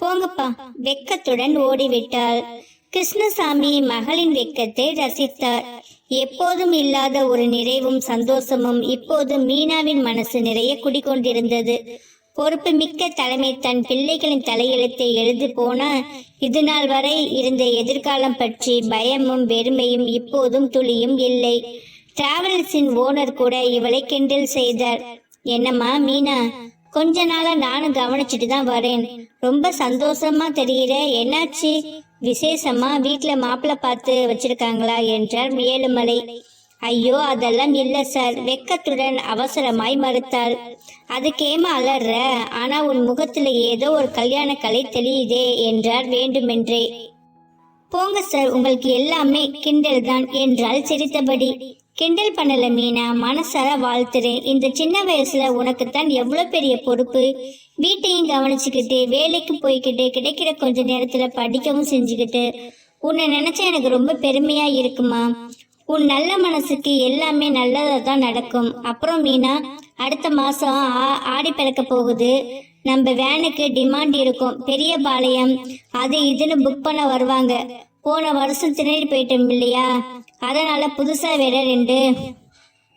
போங்கப்பா. வெக்கத்துடன் ஓடிவிட்டாள். கிருஷ்ணசாமி மகளின் வெக்கத்தை ரசித்தார். எப்போதும் இல்லாத ஒரு நிறைவும் சந்தோஷமும் இப்போது மீனாவின் மனசு நிறைய குடிக்கொண்டிருந்தது பொறுப்பு மிக்க தலைமை தன் பிள்ளைகளின் தலையெழுத்தை எழுதி போன இது நாள் வரை இருந்த எதிர்காலம் பற்றி பயமும் வெறுமையும் இப்போதும் துளியும் இல்லை. டிராவல்ஸின் ஓனர் கூட இவளை கிண்டல் செய்தார். என்னம்மா மீனா? கொஞ்ச நாளா நானும் கவனிச்சுட்டு தான் வரேன். ரொம்ப சந்தோஷமா தெரியுற என்னாச்சு? விசேஷமா வீட்டுல மாப்பிள்ள பார்த்து வச்சிருக்காங்களா என்றார் ஏழுமலை ஐயோ அதெல்லாம் இல்ல சார். வெக்கத்துடன் அவசரமாய் மறுத்தாள். அதுக்கேமா அலற. ஆனா உன் முகத்துல ஏதோ ஒரு கல்யாண கலை தெரியுதே என்றார் வேண்டுமென்றே. போங்க சார் உங்களுக்கு எல்லாமே கிண்டல் தான் என்றால் சிரித்தபடி. கிண்டல் பண்ணல மீனா. மனசார வாழ்த்துறேன் இந்த சின்ன வயசுல உனக்கு தான் எவ்வளவு பெரிய பொறுப்பு? வீட்டையும் கவனிச்சுக்கிட்டு வேலைக்கு போய்கிட்டு கிடைக்கிற கொஞ்ச நேரத்துல படிக்கவும் செஞ்சுக்கிட்டு. உன்னை நினைச்சா எனக்கு ரொம்ப பெருமையா இருக்குமா? உன் நல்ல மனசுக்கு எல்லாமே நல்லதா தான் நடக்கும். அப்புறம் மீனா அடுத்த மாசம் ஆ- ஆடி பிறக்க போகுது. நம்ம வேனுக்கு டிமாண்ட் இருக்கும். பெரிய பாளையம். அது இதுன்னு புக் பண்ண வருவாங்க. போன வருஷம் திருநெல் போயிட்டோம் இல்லையா? அதனால புதுசா வேற ரெண்டு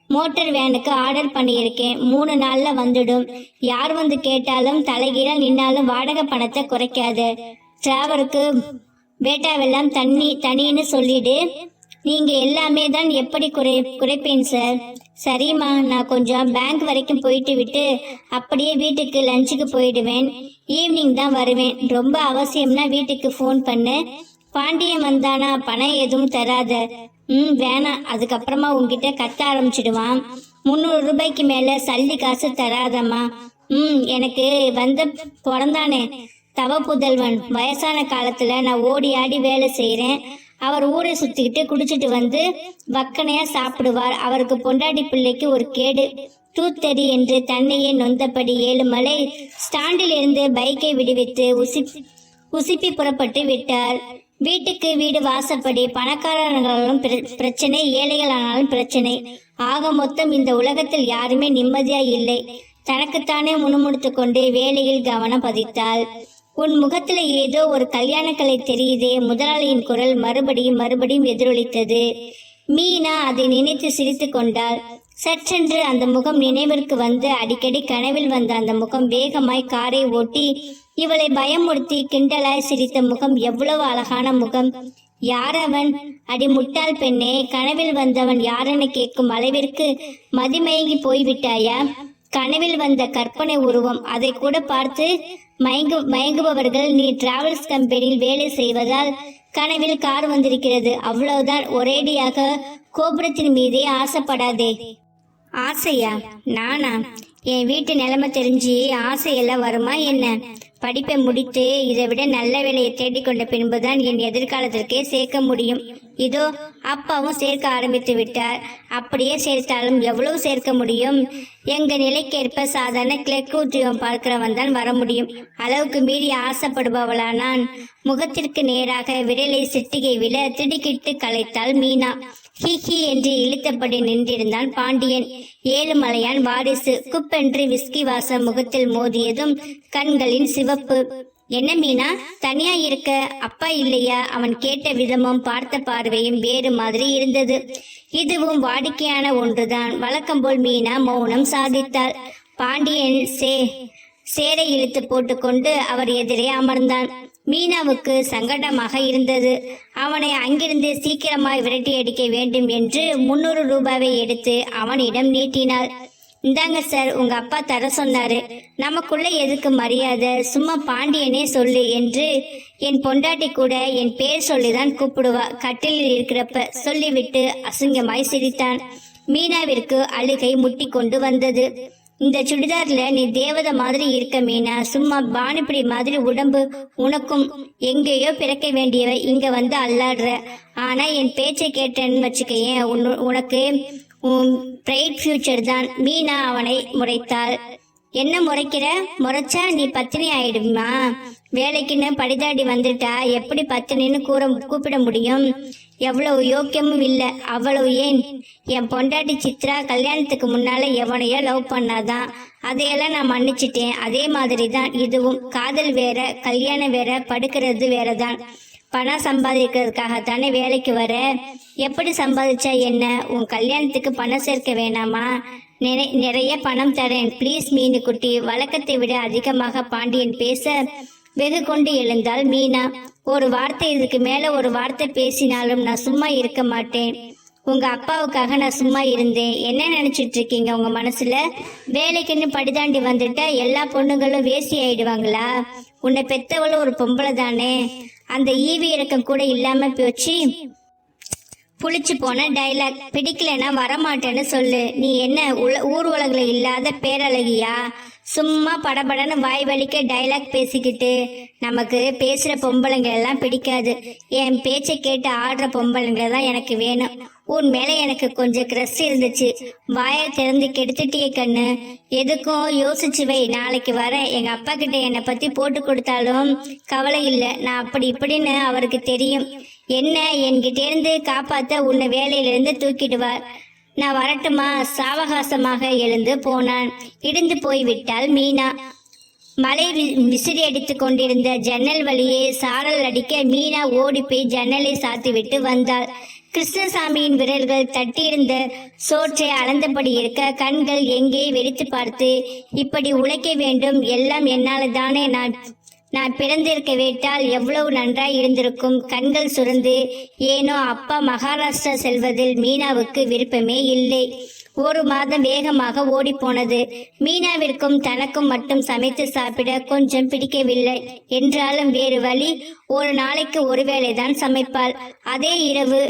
மோட்டார் வேனுக்கு ஆர்டர் பண்ணியிருக்கேன். மூணு நாள்ல வந்துடும். யார் வந்து கேட்டாலும் தலைகீழ நின்னாலும் வாடகை பணத்தை குறைக்காது. டிராவலுக்கு பேட்டாவெல்லாம் தண்ணி தனின்னு சொல்லிடு. நீங்க எல்லாமே தான் எப்படி குறை குறைப்பேன் சார் சரிம்மா நான் கொஞ்சம் பேங்க் வரைக்கும் போயிட்டு விட்டு அப்படியே வீட்டுக்கு லஞ்சுக்கு போயிடுவேன். ஈவினிங் தான் வருவேன். ரொம்ப அவசியம்னா வீட்டுக்கு ஃபோன் பண்ணு. பாண்டியன் வந்தானா? பணம் எதுவும் தராத. ம் வேணாம் அதுக்கப்புறமா உங்ககிட்ட கத்த ஆரம்பிச்சிடுவான். முந்நூறு ரூபாய்க்கு மேல சல்லி காசு தராதம்மா. ம் எனக்கு வந்த பிறந்தானே. தவ புதல்வன். வயசான காலத்துல நான் ஓடி ஆடி வேலை செய்யறேன் அவர் ஊரை சுத்திக்கிட்டு குடிச்சிட்டு வந்து வக்கனையா சாப்பிடுவார். அவருக்கு பொண்டாடி பிள்ளைக்கு ஒரு கேடு. தூத்தடி என்று தன்னையே நொந்தபடி ஏழுமலை ஸ்டாண்டில் இருந்து பைக்கை விடுவித்து உசி உசிப்பி புறப்பட்டு விட்டார். வீட்டுக்கு வீடு வாசப்படி பணக்காரர்களாலும் பிர- பிரச்சனை ஏழைகளானாலும் பிரச்சனை. ஆக மொத்தம் இந்த உலகத்தில் யாருமே நிம்மதியா இல்லை. தனக்குத்தானே முணுமுணுத்து கொண்டு வேலையில் கவனம் பதித்தாள். உன் முகத்துல ஏதோ ஒரு கல்யாண கலை தெரியுதே. முதலாளியின் குரல் மறுபடியும் மறுபடியும் எதிரொலித்தது. மீனா அதை நினைத்து சிரித்து கொண்டாள். சற்றென்று அந்த முகம் நினைவிற்கு வந்து அடிக்கடி கனவில் வந்த அந்த முகம் வேகமாய் காரை ஓட்டி இவளை பயமுறுத்தி கிண்டலாய் சிரித்த முகம் எவ்வளவு அழகான முகம். யார் அவன் அடி முட்டாள் பெண்ணே கனவில் வந்தவன் யாரென கேட்கும் அளவிற்கு மதிமயங்கி போய்விட்டாயா? கனவில் வந்த கற்பனை உருவம் அதை கூட பார்த்து மயங்கு மயங்குபவர்கள் நீ டிராவல்ஸ் கம்பெனியில் வேலை செய்வதால் கனவில் கார் வந்திருக்கிறது. அவ்வளவுதான் ஒரேடியாக கோபுரத்தின் மீதே ஆசைப்படாதே. ஆசையா? நானா? என் வீட்டு நிலைமை தெரிஞ்சு ஆசையெல்லாம் வருமா என்ன? படிப்பை முடித்து இதை விட நல்ல வேலையை தேடிக்கொண்ட பின்புதான் என் எதிர்காலத்திற்கே சேர்க்க முடியும். இதோ அப்பாவும் சேர்க்க ஆரம்பித்து விட்டார். அப்படியே சேர்த்தாலும் எவ்வளவு சேர்க்க முடியும்? எங்க நிலைக்கேற்ப சாதாரண கிழக்கு உத்தியோகம் பார்க்கிறவன் தான் வர முடியும். அளவுக்கு மீறி ஆசைப்படுபவளா நான்? முகத்திற்கு நேராக விரலை சிட்டிகை விட திடுக்கிட்டு கலைத்தாள் மீனா. ஹி என்று இழுத்தபடி நின்றிருந்தான் பாண்டியன். ஏழுமலையான் வாரிசு குப்பென்று விஸ்கி வாசம் முகத்தில் மோதியதும் கண்களின் சிவப்பு. என்ன மீனா தனியா இருக்க? அப்பா இல்லையா? அவன் கேட்ட விதமும் பார்த்த பார்வையும் வேறு மாதிரி இருந்தது. இதுவும் வாடிக்கையான ஒன்றுதான். வழக்கம் போல் மீனா மௌனம் சாதித்தாள். பாண்டியன் சே சேரை இழுத்து போட்டுக்கொண்டு அவர் எதிரே அமர்ந்தான். மீனாவுக்கு சங்கடமாக இருந்தது. அவனை அங்கிருந்து சீக்கிரமாய் விரட்டி அடிக்க வேண்டும் என்று முன்னூறு ரூபாவை எடுத்து அவனிடம் நீட்டினாள். இந்தாங்க சார் உங்க அப்பா தர சொன்னாரு. நமக்குள்ள எதுக்கு மரியாதை? சும்மா பாண்டியனே சொல்லு என்று என் பொண்டாட்டி கூட என் பேர் சொல்லிதான் கூப்பிடுவா. கட்டிலில் இருக்கிறப்ப சொல்லிவிட்டு அசிங்கமாய் சிரித்தான். மீனாவிற்கு அழுகை முட்டி கொண்டு வந்தது. இந்த சுடிதார்ல நீ தேவதை மாதிரி இருக்க மீனா. சும்மா பானிப்பிடி மாதிரி உடம்பு உனக்கும் எங்கேயோ பிறக்க வேண்டியவ இங்க வந்து அல்லாடுற. ஆனா என் பேச்சை கேட்டேன்னு வச்சுக்கையேன் உன்னு- உனக்கு பிரைட் ஃபியூச்சர் தான். மீனா அவனை முறைத்தாள். என்ன முறைக்கிற? முறைச்சா நீ பத்தினி ஆயிடுமா? வேலைக்குன்னு படிதாடி வந்துட்டா எப்படி பத்தினின்னு கூற கூப்பிட முடியும்? எவ்வளவு யோக்கியமும் இல்லை. அவ்வளவு ஏன்? என் பொண்டாட்டி சித்ரா கல்யாணத்துக்கு முன்னால எவனையோ லவ் பண்ணாதான். அதையெல்லாம் நான் மன்னிச்சிட்டேன். அதே மாதிரி தான் இதுவும். காதல் வேற கல்யாணம் வேற படுக்கிறது வேற தான் பணம் சம்பாதிக்கிறதுக்காக தானே வேலைக்கு வர? எப்படி சம்பாதிச்சா என்ன? உன் கல்யாணத்துக்கு பணம் சேர்க்க வேணாமா? நிறை- நிறைய பணம் தரேன். ப்ளீஸ் மீனு குட்டி. வழக்கத்தை விட அதிகமாக பாண்டியன் பேச வெகு கொண்டு எழுந்தாள் மீனா. ஒரு வார்த்தை இதுக்கு மேல ஒரு வார்த்தை பேசினாலும் நான் சும்மா இருக்க மாட்டேன். உங்க அப்பாவுக்காக நான் சும்மா இருந்தேன். என்ன நினைச்சிட்டு இருக்கீங்க உங்க மனசுல? வேலைக்குன்னு படிதாண்டி வந்துட்டா எல்லா பொண்ணுங்களும் வேசி ஆயிடுவாங்களா? உன்னை பெத்தவளும் ஒரு பொம்பளை தானே. அந்த ஈவி இறக்கம் கூட இல்லாம போச்சு. புளிச்சு போன டைலாக் பிடிக்கலன்னா வரமாட்டேன்னு சொல்லு. நீ என்ன உல ஊர் உலகில் இல்லாத பேரழகியா? சும்மா படபடன்னு வாய் வலிக்க டைலாக் பேசிக்கிட்டு நமக்கு பேசுகிற பொம்பளைங்க எல்லாம் பிடிக்காது. என் பேச்சை கேட்டு ஆடுற பொம்பளைங்க தான் எனக்கு வேணும். உன் மேலே எனக்கு கொஞ்சம் கிரஸ் இருந்துச்சு. வாயை திறந்து கெடுத்துட்டியே கண்ணு. எதுக்கும் யோசிச்சு வை. நாளைக்கு வரேன். எங்கள் அப்பா கிட்ட என்னை பற்றி போட்டு கொடுத்தாலும் கவலை இல்லை. நான் அப்படி இப்படின்னு அவருக்கு தெரியும். என்ன என்கிட்டேருந்து காப்பாற்ற உன்னை வேலையிலிருந்து தூக்கிடுவார் நான் வரட்டுமா? சாவகாசமாக எழுந்து போனான். இடிந்து போய்விட்டாள் மீனா. மழை விசிறி அடித்து கொண்டிருந்த ஜன்னல் வழியே சாரல் அடிக்க மீனா ஓடி போய் ஜன்னலை சாத்திவிட்டு வந்தாள். கிருஷ்ணசாமியின் விரல்கள் தட்டியிருந்த சோற்றை அளந்தபடி இருக்க கண்கள் எங்கே வெடித்து பார்த்து இப்படி உழைக்க வேண்டும் எல்லாம் என்னால் தானே நான் நான் பிறந்திருக்க விட்டால் எவ்வளவு நன்றாய் இருந்திருக்கும். கண்கள் சுரந்து ஏனோ அப்பா மகாராஷ்டிரா செல்வதில் மீனாவுக்கு விருப்பமே இல்லை. ஒரு மாதம் வேகமாக ஓடிப்போனது. மீனாவிற்கும் தனக்கும் மட்டும் சமைத்து சாப்பிட கொஞ்சம் பிடிக்கவில்லை. என்றாலும் வேறு வழி ஒரு நாளைக்கு ஒருவேளை தான் சமைப்பாள். அதே இரவு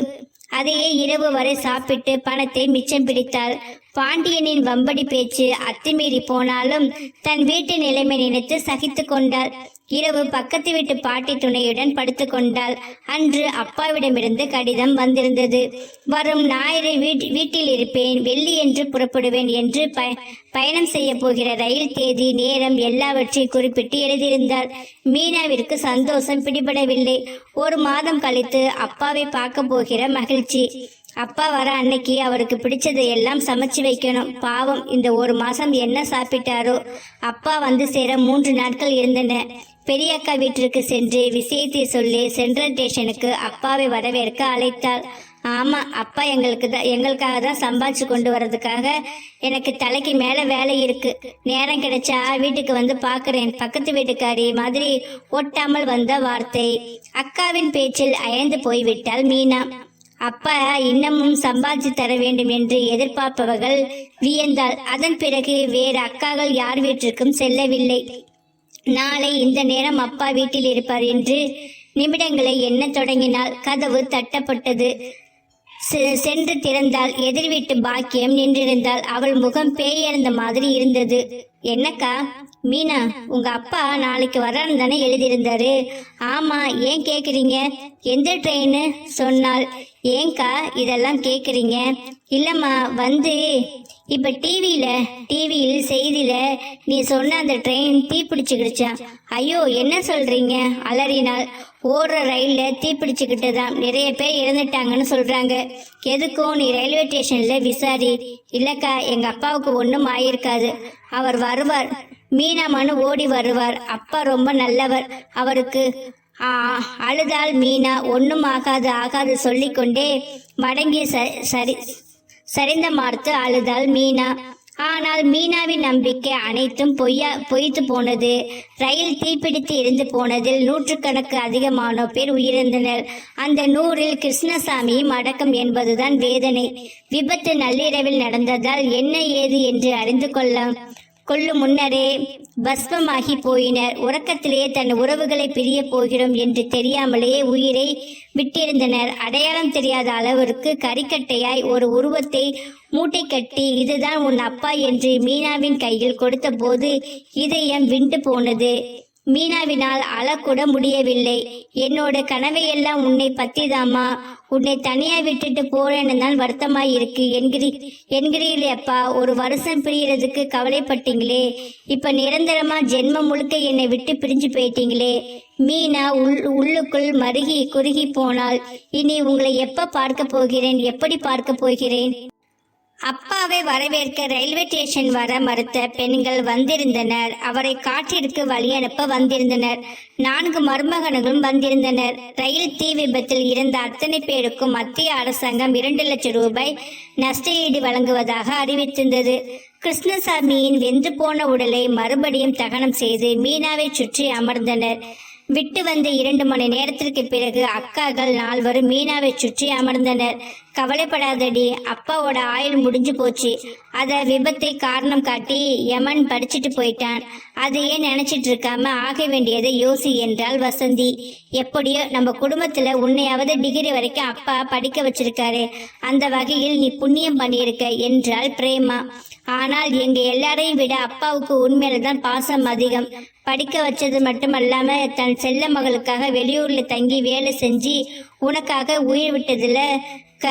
அதையே இரவு வரை சாப்பிட்டு பணத்தை மிச்சம் பிடித்தாள். பாண்டியனின் வம்படி பேச்சு அத்துமீறி போனாலும் தன் வீட்டு நிலைமை நினைத்து சகித்து கொண்டாள். இரவு பக்கத்து வீட்டு பாட்டி துணையுடன் படுத்துக்கொண்டாள் அன்று அப்பாவிடமிருந்து கடிதம் வந்திருந்தது. வரும் ஞாயிறு வீட்- வீட்டில் இருப்பேன். வெள்ளி என்று புறப்படுவேன் என்று ப- பயணம் செய்ய போகிற ரயில் தேதி நேரம் எல்லாவற்றையும் குறிப்பிட்டு எழுதியிருந்தாள். மீனாவிற்கு சந்தோஷம் பிடிபடவில்லை. ஒரு மாதம் கழித்து அப்பாவை பார்க்க போகிற மகிழ்ச்சி. அப்பா வர அன்னைக்கு அவருக்கு பிடிச்சதை எல்லாம் சமைச்சு வைக்கணும். பாவம் இந்த ஒரு மாசம் என்ன சாப்பிட்டாரோ. அப்பா வந்து சேர மூன்று நாட்கள் இருந்தன. பெரியக்கா வீட்டிற்கு சென்று விஷயத்தை சொல்லி சென்ட்ரல் ஸ்டேஷனுக்கு அப்பாவை வரவேற்க அழைத்தாள். ஆமா அப்பா எங்களுக்கு தான் எங்களுக்காக தான் சம்பாதிச்சு கொண்டு வர்றதுக்காக எனக்கு தலைக்கு மேல வேலை இருக்கு. நேரம் கிடைச்சா வீட்டுக்கு வந்து பாக்குறேன். பக்கத்து வீட்டுக்காரி மாதிரி ஒட்டாமல் வந்த வார்த்தை. அக்காவின் பேச்சில் அயந்து போய்விட்டாள் மீனா. அப்பா இன்னமும் சம்பாதிச்சு தர வேண்டும் என்று எதிர்பார்ப்பவர்கள் வியந்தாள் அதன் பிறகு வேறு அக்காகள் யார் வீட்டிற்கும் செல்லவில்லை. நாளை இந்த நேரம் அப்பா வீட்டில் இருப்பார் என்று நிமிடங்களை எண்ண தொடங்கினாள் கதவு தட்டப்பட்டது. சென்று திறந்தால் எதிர் வீட்டு பாக்கியம் நின்றிருந்தாள் அவள் முகம் பேயறந்த மாதிரி இருந்தது. என்னக்கா? மீனா உங்க அப்பா நாளைக்கு வரான்னு தானே எழுதியிருந்தாரு. ஆமா ஏன் கேக்குறீங்க? எந்த ட்ரெயின் சொன்னால் ஏங்கா இதெல்லாம் கேக்குறீங்க. இல்லம்மா வந்து இப்ப டிவியில டிவியில் செய்தியில நீ சொன்ன அந்த ட்ரெயின் தீப்பிடிச்சுக்கிடுச்சா ஐயோ என்ன சொல்றீங்க? அலறினாள். ஓடுற ரயில்ல தீப்பிடிச்சுக்கிட்டதாம் நிறைய பேர் இறந்துட்டாங்கன்னு சொல்றாங்க. எதுக்கும் நீ ரயில்வே ஸ்டேஷன்ல விசாரி. இல்லக்கா எங்க அப்பாவுக்கு ஒண்ணும் ஆயிருக்காது. அவர் வருவார். மீனாமனு ஓடி வருவார். அப்பா ரொம்ப நல்லவர். அவருக்கு அழுதால் அழுதாள் மீனா. ஒன்றும் ஆகாது ஆகாது சொல்லிக்கொண்டே மடங்கி ச- சரி சரிந்த மார்த்து அழுதாள் மீனா. ஆனால் மீனாவின் நம்பிக்கை அனைத்தும் பொய்யா பொய்த்து போனது. ரயில் தீப்பிடித்து எரிந்து போனதில் நூற்றுக்கணக்கு அதிகமான பேர் உயிரிழந்தனர். அந்த நூறில் கிருஷ்ணசாமியும் அடக்கம் என்பதுதான் வேதனை. விபத்து நள்ளிரவில் நடந்ததால் என்ன ஏது என்று அறிந்து கொள்ள கொள்ளும் முன்னரே பஸ்மமாகி போயினர். உறக்கத்திலேயே தன் உறவுகளை பிரிய போகிறோம் என்று தெரியாமலேயே உயிரை விட்டிருந்தனர். அடையாளம் தெரியாத அளவிற்கு கரிக்கட்டையாய் ஒரு உருவத்தை மூட்டை கட்டி இதுதான் உன் அப்பா என்று மீனாவின் கையில் கொடுத்தபோது இதயம் விண்டு போனது. மீனாவினால் அழக்கூட முடியவில்லை. என்னோட கனவையெல்லாம் உன்னை பத்திதாமா உன்னை தனியா விட்டுட்டு போறேன்னு தான் வருத்தமாய் இருக்கு. என்கிறீ என்கிறீங்களேப்பா ஒரு வருஷம் பிரியறதுக்கு கவலைப்பட்டீங்களே. இப்ப நிரந்தரமா ஜென்மம் முழுக்க என்னை விட்டு பிரிஞ்சு போயிட்டீங்களே. மீனா உள் உள்ளுக்குள் மருகி குறுகி போனால் இனி உங்களை எப்ப பார்க்க போகிறேன்? எப்படி பார்க்க போகிறேன்? அப்பாவை வரவேற்க ரயில்வே ஸ்டேஷன் வர மறுத்த பெண்கள் வந்திருந்தனர். அவரை காற்றிற்கு வழி அனுப்ப வந்திருந்தனர். நான்கு மருமகன்களும் வந்திருந்தனர். ரயில் தீ விபத்தில் இருந்த அத்தனை பேருக்கும் மத்திய அரசாங்கம் இரண்டு லட்சம் ரூபாய் நஷ்டஈடு வழங்குவதாக அறிவித்திருந்தது. கிருஷ்ணசாமியின் வெந்து போன உடலை மறுபடியும் தகனம் செய்து மீனாவை சுற்றி அமர்ந்தனர். விட்டு வந்த இரண்டு மணி நேரத்திற்கு பிறகு அக்காக்கள் நால்வரும் மீனாவை சுற்றி அமர்ந்தனர். கவலைப்படாதடி அப்பாவோட ஆயுள் முடிஞ்சு போச்சு. அத விபத்தை காரணம் காட்டி யமன் படிச்சுட்டு போயிட்டான். அதையே நினைச்சிட்டு இருக்காம ஆக வேண்டியதை யோசி என்றால் வசந்தி. எப்படியோ நம்ம குடும்பத்துல உன்னையாவது டிகிரி வரைக்கும் அப்பா படிக்க வச்சிருக்காரு. அந்த வகையில் நீ புண்ணியம் பண்ணியிருக்க என்றாள் பிரேமா. ஆனால் எங்க எல்லாரையும் விட அப்பாவுக்கு உண்மையில தான் பாசம் அதிகம். படிக்க வச்சது மட்டுமல்லாம தன் செல்ல மகளுக்காக வெளியூர்ல தங்கி வேலை செஞ்சு உனக்காக உயிர் விட்டதுல க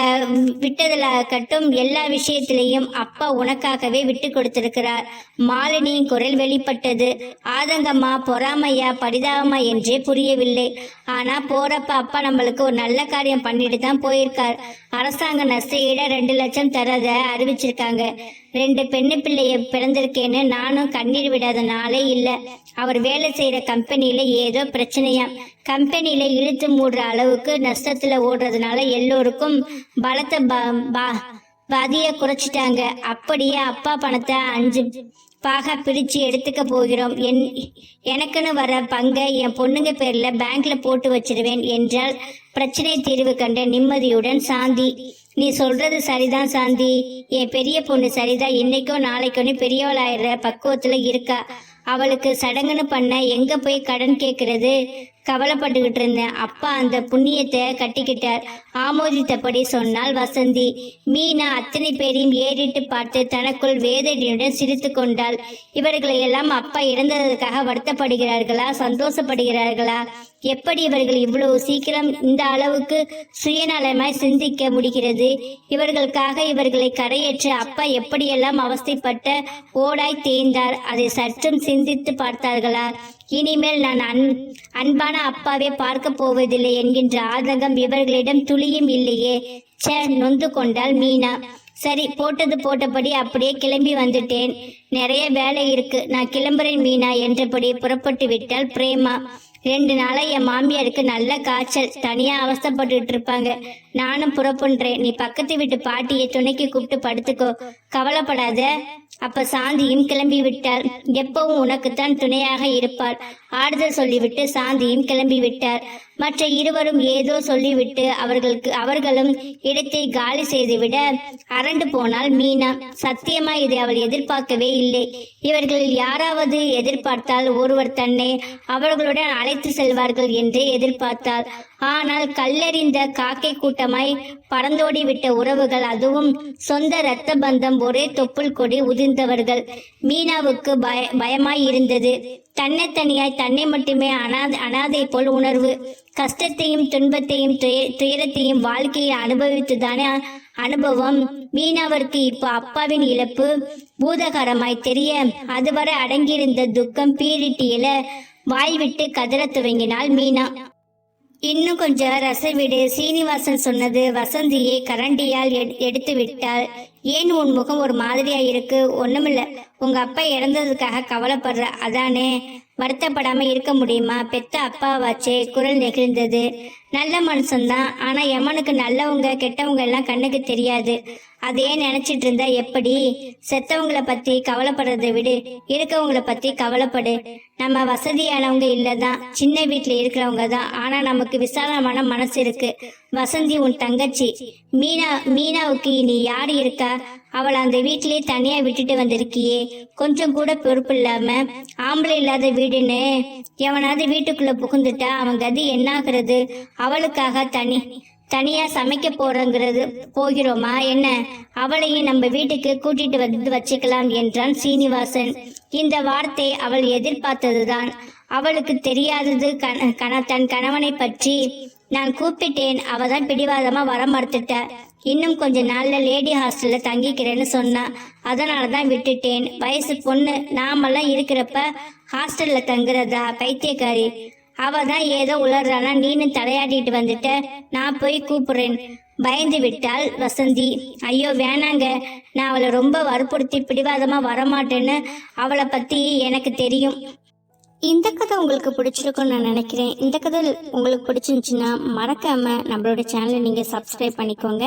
விட்டதுல கட்டும் எல்லா விஷயத்திலையும் அப்பா உனக்காகவே விட்டு கொடுத்திருக்கிறார். மாலினியின் குரல் வெளிப்பட்டது. ஆதங்கமா பொறாமையா பரிதாபமா என்றே புரியவில்லை. ஆனா போறப்ப அப்பா நம்மளுக்கு ஒரு நல்ல காரியம் பண்ணிட்டு தான் போயிருக்கார். அரசாங்க நஷ்டையிட ரெண்டு லட்சம் தரத அறிவிச்சிருக்காங்க. ரெண்டு பெண்ணு பிள்ளைய பிறந்திருக்கேன்னு நானும் கண்ணீர் விடாத நாளே இல்ல. அவர் வேலை செய்யற கம்பெனில ஏதோ பிரச்சனையா கம்பெனில இழுத்து மூடுற அளவுக்கு நஷ்டத்துல ஓடுறதுனால எல்லோருக்கும் பலத்த ப- பாதிய குறைச்சிட்டாங்க. அப்படியே அப்பா பணத்தை அஞ்சு பாக பிரிச்சு எடுத்துக்க போகிறோம். என் எனக்குன்னு வர பங்கை என் பொண்ணுங்க பேர்ல பேங்க்ல போட்டு வச்சிருவேன் என்றால் பிரச்சனை தீர்வு கண்ட நிம்மதியுடன் சாந்தி நீ சொல்றது சரிதான் சாந்தி. என் பெரிய பொண்ணு சரிதான் இன்னைக்கோ நாளைக்கோன்னு பெரியவளாயிடுற பக்குவத்துல இருக்கா. அவளுக்கு சடங்குன்னு பண்ண எங்க போய் கடன் கேக்குறது? கவலைப்பட்டுக்கிட்டு இருந்தேன். அப்பா அந்த புண்ணியத்தை கட்டிக்கிட்டார். ஆமோதித்தபடி சொன்னாள் வசந்தி மீனா அத்தனை பேரையும் ஏறிட்டு பார்த்து தனக்குள் வேதனையுடன் சிரித்து கொண்டாள். இவர்களை எல்லாம் அப்பா இறந்ததற்காக வருத்தப்படுகிறார்களா சந்தோஷப்படுகிறார்களா? எப்படி இவர்கள் இவ்வளவு சீக்கிரம் இந்த அளவுக்கு சுயநலமாய் சிந்திக்க முடிகிறது? இவர்களுக்காக இவர்களை கரையேற்ற அப்பா எப்படியெல்லாம் அவஸ்தைப்பட்ட ஓடாய் தேய்ந்தார் அதை சற்றும் சிந்தித்து பார்த்தார்களா? இனிமேல் நான் அன் அன்பான அப்பாவை பார்க்க போவதில்லை என்கின்ற ஆதங்கம் இவர்களிடம் துளியும் இல்லையே. ச்சே நொந்து கொண்டாள் மீனா. சரி போட்டது போட்டபடி அப்படியே கிளம்பி வந்துட்டேன். நிறைய வேலை இருக்கு. நான் கிளம்புறேன் மீனா என்றபடி புறப்பட்டு விட்டால் பிரேமா. ரெண்டு நாளா என் மாமியாருக்கு நல்ல காய்ச்சல். தனியா அவஸ்தைப்பட்டுட்டு இருப்பாங்க. நானும் புறப்புன்றேன். நீ பக்கத்து வீட்டு பாட்டியை துணைக்கு கூப்பிட்டு படுத்துக்கோ. கவலைப்படாத. அப்ப சாந்தியும் கிளம்பி விட்டார். எப்பவும் உனக்குத்தான் துணையாக இருப்பாள். ஆறுதல் சொல்லிவிட்டு சாந்தியும் கிளம்பி விட்டார். மற்ற இருவரும் ஏதோ சொல்லிவிட்டு அவர்களுக்கு அவர்களும் இடத்தை காலி செய்துவிட அரண்டு போனாள் மீனா சத்தியமா இதை அவள் எதிர்பார்க்கவே இல்லை. இவர்களில் யாராவது எதிர்பார்த்தால் ஒருவர் தன்னை அவர்களுடன் அழைத்து செல்வார்கள் என்று எதிர்பார்த்தாள். ஆனால் கல்லறிந்த காக்கை கூட்டமாய் பறந்தோடி விட்ட உறவுகள் அதுவும் சொந்த இரத்த பந்தம் ஒரே தொப்புள் கொடி உதிர்ந்தவர்கள். மீனாவுக்கு பய பயமாய் இருந்தது. தன்னைத்தனியாய் தன்னை மட்டுமே அனாதை அனாதை போல் உணர்வு. கஷ்டத்தையும் துன்பத்தையும் துய- துயரத்தையும் வாழ்க்கையில் அனுபவித்துதானே அனுபவம். மீனவருக்கு இப்போ அப்பாவின் இழப்பு பூதகரமாய் தெரிய அதுவரை அடங்கியிருந்த துக்கம் பீரிட்டியில வாய் விட்டு கதற துவங்கினாள் மீனா. இன்னும் கொஞ்சம் ரசவிடு. சீனிவாசன் சொன்னது வசந்தியை கரண்டியால் எடுத்து விட்டாள் ஏன் உன் முகம் ஒரு மாதிரியா இருக்கு? ஒண்ணுமில்ல. உங்க அப்பா இறந்ததுக்காக கவலைப்படுற அதானே? வருத்தப்படாம இருக்க முடியுமா? பெத்த அப்பாவாச்சே குரல் நெகிழ்ந்தது. நல்ல மனுஷன்தான். ஆனா எமனுக்கு நல்லவங்க கெட்டவங்க எல்லாம் கண்ணுக்கு தெரியாது. அதையே நினைச்சிட்டு இருந்தா எப்படி? செத்தவங்கள பத்தி கவலைப்படுறதை விடு. இருக்கவங்கள பத்தி கவலைப்படு. நம்ம வசதியானவங்க இல்லதான். சின்ன வீட்டுல இருக்கிறவங்க தான் ஆனா நமக்கு விசாலமான மனசு இருக்கு. வசந்தி உன் தங்கச்சி. மீனா மீனாவுக்கு இனி யார் இருக்கா? அவளை அந்த வீட்டிலேயே தனியா விட்டுட்டு வந்திருக்கியே. கொஞ்சம் கூட பொறுப்பு இல்லாம ஆம்பளை இல்லாத வீடுன்னு. எவனாவது வீட்டுக்குள்ள புகுந்துட்டா அவன் கதி என்னாகிறது? அவளுக்காக தனி தனியா சமைக்க போறங்கிறது போகிறோமா? என்ன? அவளையும் நம்ம வீட்டுக்கு கூட்டிட்டு வந்து வச்சுக்கலாம் என்றான் சீனிவாசன். இந்த வார்த்தை அவள் எதிர்பார்த்ததுதான். அவளுக்கு தெரியாதது கண கண தன் கணவனை பற்றி நான் கூப்பிட்டேன். அவ தான் பிடிவாதமா வர மறுத்துட்ட. இன்னும் கொஞ்ச நாள்ல லேடி ஹாஸ்டல்ல தங்கிக்கிறேன்னு சொன்னா. அதனால தான் விட்டுட்டேன். வயசு பொண்ணு நாமெல்லாம் இருக்கிறப்ப ஹாஸ்டல்ல தங்குறதா பைத்தியக்காரி. அவ தான் ஏதோ உளறானா நீனு தலையாடிட்டு வந்துட்ட. நான் போய் கூப்பிடுறேன். பயந்து விட்டாள் வசந்தி. ஐயோ வேணாங்க. நான் அவளை ரொம்ப வற்புறுத்தி பிடிவாதமா வரமாட்டேன்னு அவளை பத்தி எனக்கு தெரியும். இந்த கதை உங்களுக்கு பிடிச்சிருக்கும்னு நான் நினைக்கிறேன். இந்த கதை உங்களுக்கு பிடிச்சிருந்துச்சுன்னா மறக்காம நம்மளோட சேனலை நீங்க சப்ஸ்கிரைப் பண்ணிக்கோங்க.